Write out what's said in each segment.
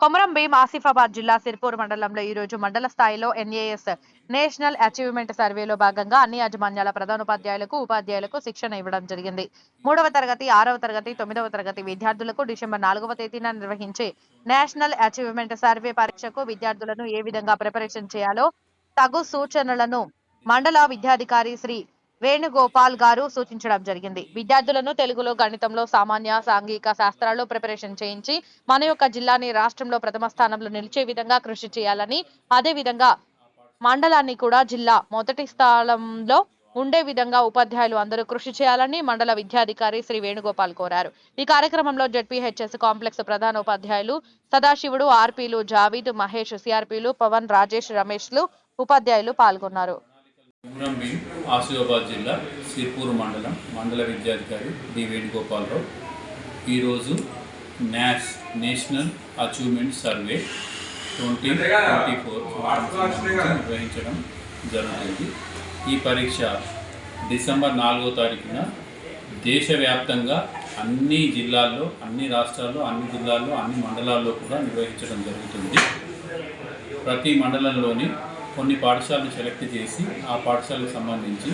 కొమరం భీం ఆసిఫాబాద్ జిల్లా సిర్పూర్ మండలంలో ఈ రోజు మండల స్థాయిలో ఎన్ఏఎస్ నేషనల్ అచీవ్మెంట్ సర్వేలో భాగంగా అన్ని యాజమాన్యాల ప్రధానోపాధ్యాయులకు ఉపాధ్యాయులకు శిక్షణ ఇవ్వడం జరిగింది. మూడవ తరగతి ఆరవ తరగతి తొమ్మిదవ తరగతి విద్యార్థులకు డిసెంబర్ నాలుగవ తేదీన నిర్వహించే నేషనల్ అచీవ్మెంట్ సర్వే పరీక్షకు విద్యార్థులను ఏ విధంగా ప్రిపరేషన్ చేయాలో తగు సూచనలను మండల విద్యాధికారి శ్రీ వేణుగోపాల్ గారు సూచించడం జరిగింది. విద్యార్థులను తెలుగులో గణితంలో సామాన్య సాంఘిక శాస్త్రాల్లో ప్రిపరేషన్ చేయించి మన యొక్క జిల్లాని రాష్ట్రంలో ప్రథమ స్థానంలో నిలిచే విధంగా కృషి చేయాలని అదే విధంగా మండలాన్ని కూడా జిల్లా మొదటి స్థానంలో ఉండే విధంగా ఉపాధ్యాయులు అందరూ కృషి చేయాలని మండల విద్యాధికారి శ్రీ వేణుగోపాల్ కోరారు. ఈ కార్యక్రమంలో జెడ్పీహెచ్ఎస్ కాంప్లెక్స్ ప్రధాన ఉపాధ్యాయులు సదాశివుడు ఆర్పీలు జావీద్ మహేష్ సిఆర్పీలు పవన్ రాజేష్ రమేష్లు ఉపాధ్యాయులు పాల్గొన్నారు. కుమ్రం భీం ఆసిఫాబాద్ జిల్లా సిర్పూర్ మండలం మండల విద్యాధికారి డి. వేణుగోపాలరావు. ఈరోజు NAS national achievement survey twenty twenty four నిర్వహించడం జరుగుతుంది. ఈ పరీక్ష డిసెంబర్ నాలుగో తారీఖున దేశవ్యాప్తంగా అన్ని జిల్లాల్లో అన్ని రాష్ట్రాల్లో అన్ని జిల్లాల్లో అన్ని మండలాల్లో కూడా నిర్వహించడం జరుగుతుంది. ప్రతి మండలంలోని కొన్ని పాఠశాలను సెలెక్ట్ చేసి ఆ పాఠశాలకు సంబంధించి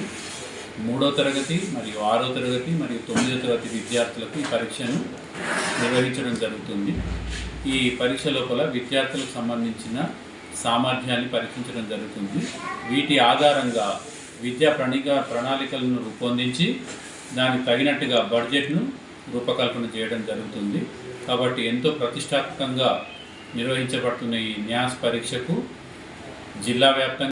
మూడో తరగతి మరియు ఆరో తరగతి మరియు తొమ్మిదో తరగతి విద్యార్థులకు ఈ పరీక్షను నిర్వహించడం జరుగుతుంది. ఈ పరీక్ష లోపల విద్యార్థులకు సంబంధించిన సామర్థ్యాన్ని పరీక్షించడం జరుగుతుంది. వీటి ఆధారంగా విద్యా ప్రణిక ప్రణాళికలను రూపొందించి దానికి తగినట్టుగా బడ్జెట్ను రూపకల్పన చేయడం జరుగుతుంది. కాబట్టి ఎంతో ప్రతిష్టాత్మకంగా నిర్వహించబడుతున్న ఈ న్యాస్ పరీక్షకు జిల్లా వ్యాప్తంగా